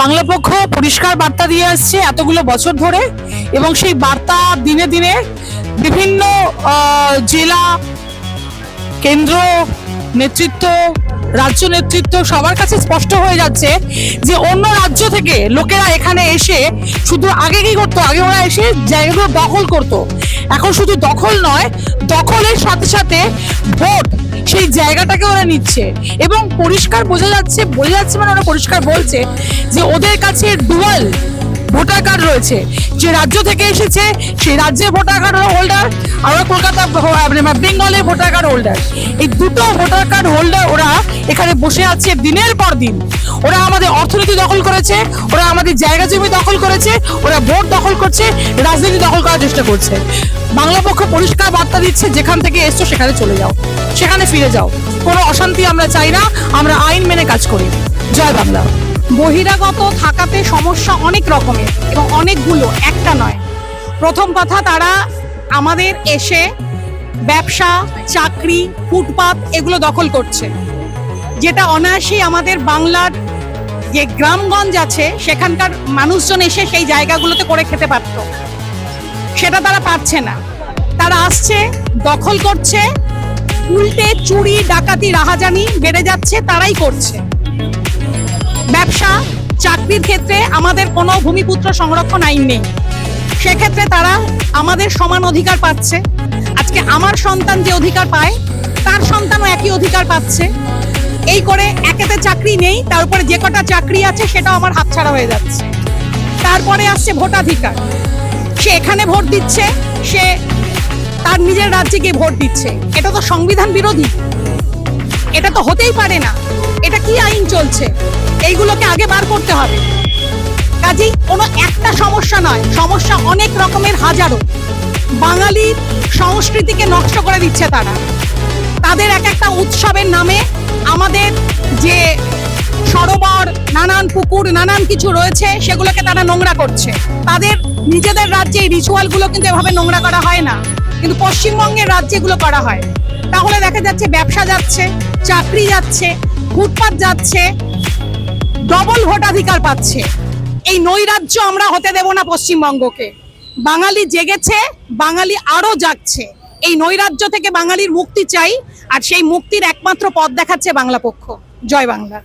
বাংলা পক্ষ পরিষ্কার বার্তা দিয়ে আসছে এতগুলো বছর ধরে এবং সেই বার্তা দিনে দিনে বিভিন্ন জেলা, কেন্দ্র, নেতৃত্ব, রাজ্য নেতৃত্ব সবার কাছে স্পষ্ট হয়ে যাচ্ছে যে অন্য রাজ্য থেকে লোকেরা এখানে এসে শুধু আগে কি করতো? আগে ওরা এসে জায়গাগুলো দখল করতো। এখন শুধু দখল নয়, দখলের সাথে সাথে ভোট সেই জায়গাটাকে ওরা নিচ্ছে। এবং পরিষ্কার বোঝা যাচ্ছে বোঝা যাচ্ছে মানে ওরা পরিষ্কার বলছে যে ওদের কাছে ডুয়াল ভোটার কার্ড রয়েছে। যে রাজ্য থেকে এসেছে, সেই রাজ্যে ভোটার কার্ড হোল্ডার আর ওরা কলকাতা বেঙ্গলে ভোটার কার্ড হোল্ডার এই দুটো ভোটার কার্ড হোল্ডার ওরা বসে আছে দিনের পর দিন। ওরা আমাদের অর্থনীতি দখল করেছে, ওরা আমাদের জায়গা জমি দখল করেছে, ওরা ভোট দখল করছে, রাজনীতি দখল করার চেষ্টা করছে। বাংলা পক্ষ পরিষ্কার বার্তা দিচ্ছে, যেখান থেকে এসছো সেখানে চলে যাও, সেখানে ফিরে যাও। কোনো অশান্তি আমরা চাই না, আমরা আইন মেনে কাজ করি। জয় বাংলা। বহিরাগত থাকাতে সমস্যা অনেক রকমের এবং অনেকগুলো, একটা নয়। প্রথম কথা, তারা আমাদের এসে ব্যবসা, চাকরি, ফুটপাত এগুলো দখল করছে। যেটা অনায়াসেই আমাদের বাংলার যে গ্রামগঞ্জ আছে, সেখানকার মানুষজন এসে সেই জায়গাগুলোতে করে খেতে পারতো। সেটা তারা পারছে না। তারা আসছে, দখল করছে, উল্টে চুরি, ডাকাতি, রাহাজানি বেড়ে যাচ্ছে, তারাই করছে। ব্যবসা, চাকরির ক্ষেত্রে আমাদের কোনো ভূমিপুত্র সংরক্ষণ আইন নেই। সেক্ষেত্রে তারা আমাদের সমান অধিকার পাচ্ছে। আজকে আমার সন্তান যে অধিকার পায়, তার সন্তানও একই অধিকার পাচ্ছে। এই করে একেতে চাকরি নেই, তার উপরে যে কটা চাকরি আছে সেটাও আমার হাতছাড়া হয়ে যাচ্ছে। তারপরে আসছে ভোটাধিকার। সে এখানে ভোট দিচ্ছে, সে তার নিজের রাজ্যে গিয়ে ভোট দিচ্ছে। এটা তো সংবিধান বিরোধী। এটা তো হতেই পারে না। এটা কি আইন চলছে? এইগুলোকে আগে বার করতে হবে। কাজেই কোনো একটা সমস্যা নয়, সমস্যা অনেক রকমের, হাজারো। বাঙালির সংস্কৃতিকে নষ্ট করে দিচ্ছে তারা। তাদের এক একটা উৎসবের নামে আমাদের যে সরোবর, নানান পুকুর, নানান কিছু রয়েছে, সেগুলোকে তারা নোংরা করছে। তাদের নিজেদের রাজ্যে এই রিচুয়ালগুলো কিন্তু এভাবে নোংরা করা হয় না। কিন্তু পশ্চিমবঙ্গের রাজ্যে এগুলো করা হয়। তাহলে দেখা যাচ্ছে ব্যবসা যাচ্ছে, চাকরি যাচ্ছে, ফুটপাত যাচ্ছে ডবল ভোটাধিকার পাচ্ছে। এই নৈরাজ্য আমরা হতে দেব না পশ্চিমবঙ্গকে। বাঙালি জেগেছে, বাঙালি আরও জাগছে। এই নৈরাজ্য থেকে বাঙালির মুক্তি চাই, আর সেই মুক্তির একমাত্র পথ দেখাচ্ছে বাংলা পক্ষ। জয় বাংলা।